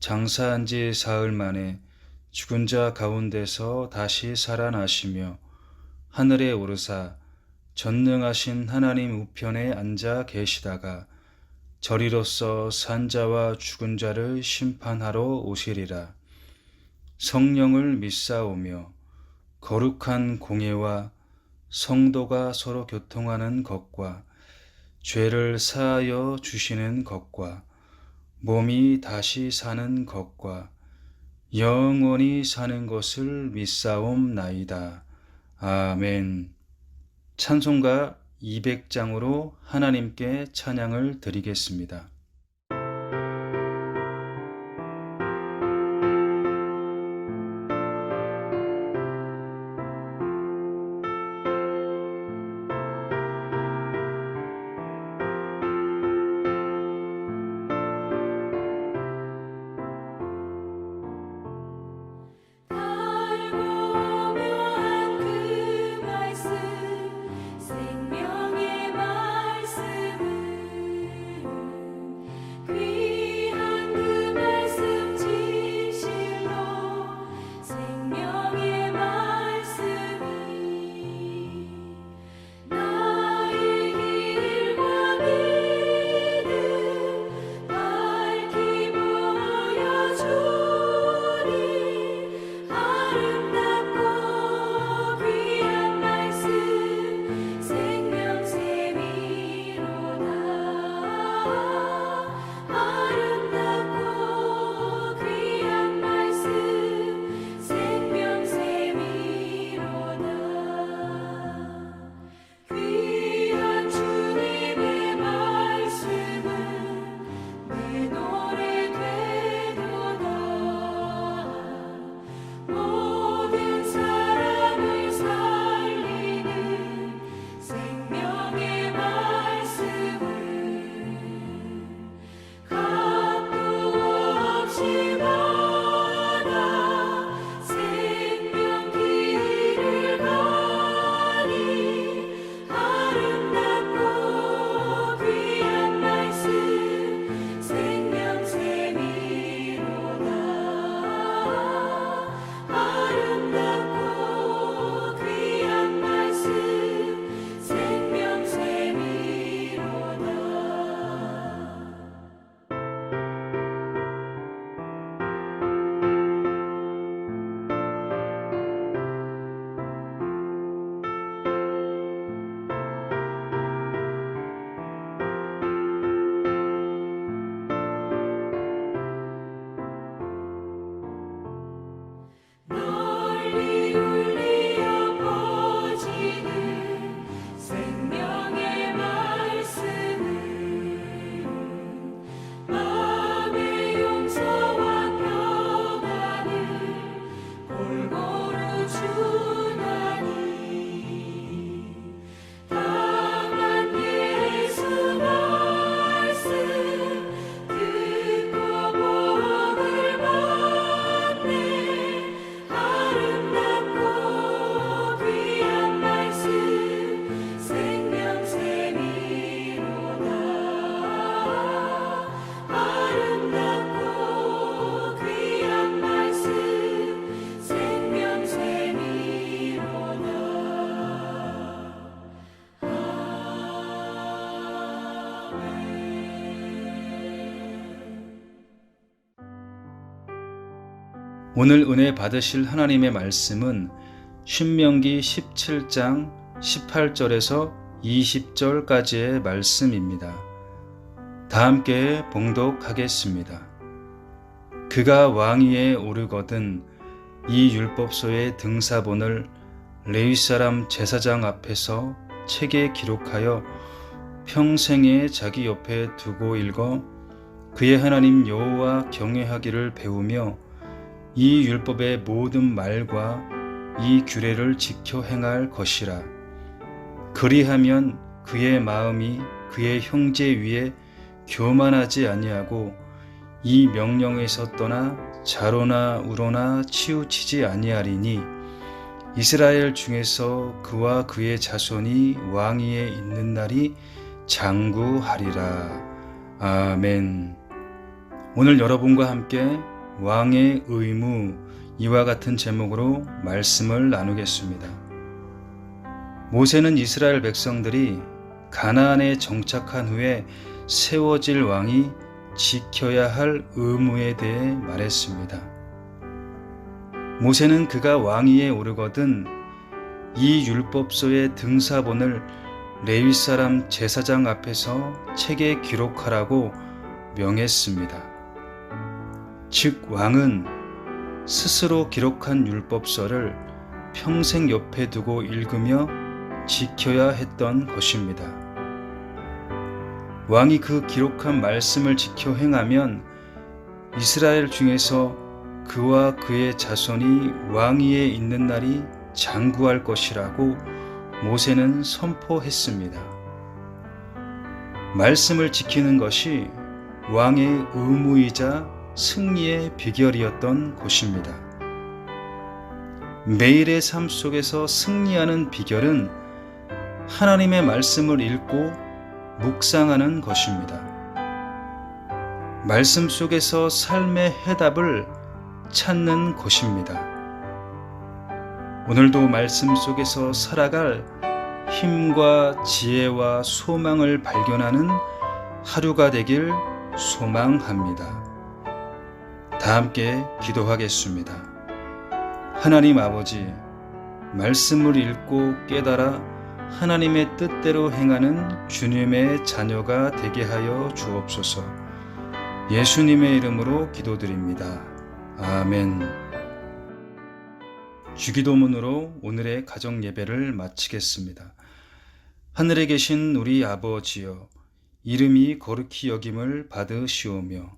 장사한 지 사흘 만에 죽은 자 가운데서 다시 살아나시며 하늘에 오르사 전능하신 하나님 우편에 앉아 계시다가 저리로서 산자와 죽은 자를 심판하러 오시리라. 성령을 믿사오며 거룩한 공예와 성도가 서로 교통하는 것과 죄를 사하여 주시는 것과 몸이 다시 사는 것과 영원히 사는 것을 믿사옵나이다. 아멘. 찬송가 200장으로 하나님께 찬양을 드리겠습니다. 오늘 은혜 받으실 하나님의 말씀은 신명기 17장 18절에서 20절까지의 말씀입니다. 다 함께 봉독하겠습니다. 그가 왕위에 오르거든 이 율법서의 등사본을 레위 사람 제사장 앞에서 책에 기록하여 평생에 자기 옆에 두고 읽어 그의 하나님 여호와 경외하기를 배우며 이 율법의 모든 말과 이 규례를 지켜 행할 것이라. 그리하면 그의 마음이 그의 형제 위에 교만하지 아니하고 이 명령에서 떠나 자로나 우로나 치우치지 아니하리니 이스라엘 중에서 그와 그의 자손이 왕위에 있는 날이 장구하리라. 아멘. 오늘 여러분과 함께 왕의 의무 이와 같은 제목으로 말씀을 나누겠습니다. 모세는 이스라엘 백성들이 가나안에 정착한 후에 세워질 왕이 지켜야 할 의무에 대해 말했습니다. 모세는 그가 왕위에 오르거든 이 율법서의 등사본을 레위 사람 제사장 앞에서 책에 기록하라고 명했습니다. 즉 왕은 스스로 기록한 율법서를 평생 옆에 두고 읽으며 지켜야 했던 것입니다. 왕이 그 기록한 말씀을 지켜 행하면 이스라엘 중에서 그와 그의 자손이 왕위에 있는 날이 장구할 것이라고 모세는 선포했습니다. 말씀을 지키는 것이 왕의 의무이자 승리의 비결이었던 것입니다. 매일의 삶 속에서 승리하는 비결은 하나님의 말씀을 읽고 묵상하는 것입니다. 말씀 속에서 삶의 해답을 찾는 것입니다. 오늘도 말씀 속에서 살아갈 힘과 지혜와 소망을 발견하는 하루가 되길 소망합니다. 다 함께 기도하겠습니다. 하나님 아버지, 말씀을 읽고 깨달아 하나님의 뜻대로 행하는 주님의 자녀가 되게 하여 주옵소서. 예수님의 이름으로 기도드립니다. 아멘. 주기도문으로 오늘의 가정 예배를 마치겠습니다. 하늘에 계신 우리 아버지여, 이름이 거룩히 여김을 받으시오며,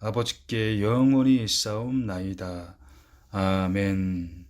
아버지께 영원히 있사옵나이다. 아멘.